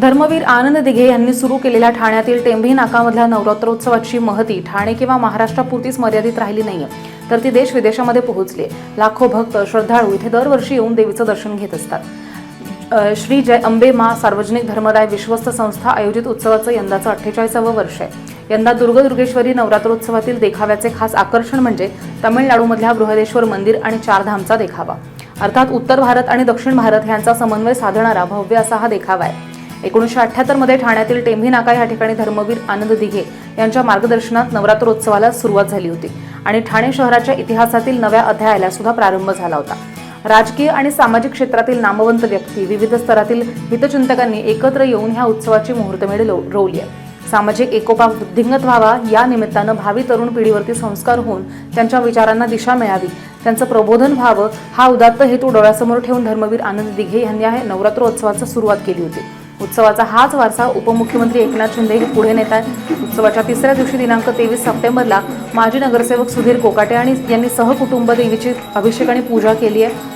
धर्मवीर आनंद दिघे यांनी सुरू केलेल्या ठाण्यातील टेंभी नाकामधल्या नवरात्रोत्सवाची महती ठाणे किंवा महाराष्ट्रापुरतीच मर्यादित राहिली नाहीये तर ती देश विदेशामध्ये पोहोचली लाखो भक्त श्रद्धाळू इथे दरवर्षी येऊन देवीचं दर्शन घेत असतात. श्री जय अंबे मा सार्वजनिक धर्मदाय विश्वस्त संस्था आयोजित उत्सवाचं यंदाचं अठ्ठेचाळीसावं वर्ष आहे. यंदा दुर्गदुर्गेश्वरी नवरात्रोत्सवातील देखाव्याचे खास आकर्षण म्हणजे तामिळनाडूमधल्या बृहदेश्वर मंदिर आणि चारधामचा देखावा. अर्थात उत्तर भारत आणि दक्षिण भारत यांचा समन्वय साधणारा भव्य असा हा देखावा आहे. एकोणीसशे अठ्ठ्याहत्तरमध्ये ठाण्यातील टेंभी नाका या ठिकाणी धर्मवीर आनंद दिघे यांच्या मार्गदर्शनात नवरात्रोत्सवाला सुरुवात झाली होती आणि ठाणे शहराच्या इतिहासातील नव्या अध्यायाला सुद्धा प्रारंभ झाला होता. राजकीय आणि सामाजिक क्षेत्रातील नामवंत व्यक्ती विविध स्तरातील हितचिंतकांनी एकत्र येऊन ह्या उत्सवाची मुहूर्तमेढ रोवली आहे. सामाजिक एकोपा वृद्धिंगत व्हावा या निमित्तानं भावी तरुण पिढीवरती संस्कार होऊन त्यांच्या विचारांना दिशा मिळावी त्यांचं प्रबोधन व्हावं हा उदात्त हेतू डोळ्यासमोर ठेवून धर्मवीर आनंद दिघे यांनी या नवरात्रोत्सवाचा सुरुवात केली होती. उत्सवाचा हाच वारसा उपमुख्यमंत्री एकनाथ शिंदे हे पुढे नेत आहेत. उत्सवाच्या तिसऱ्या दिवशी दिनांक तेवीस सप्टेंबरला माजी नगरसेवक सुधीर कोकाटे आणि यांनी सहकुटुंब देवीची अभिषेक आणि पूजा केली आहे.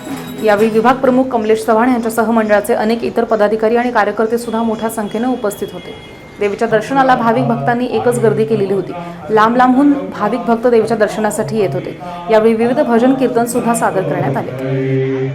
यावेळी विभाग प्रमुख कमलेश चव्हाण यांच्यासह मंडळाचे अनेक इतर पदाधिकारी आणि कार्यकर्ते सुद्धा मोठ्या संख्येने उपस्थित होते. देवीच्या दर्शनाला भाविक भक्तांनी एकच गर्दी केलेली होती. लांब लांबहून भाविक भक्त देवीच्या दर्शनासाठी येत होते. यावेळी विविध भजन कीर्तन सुद्धा सादर करण्यात आले.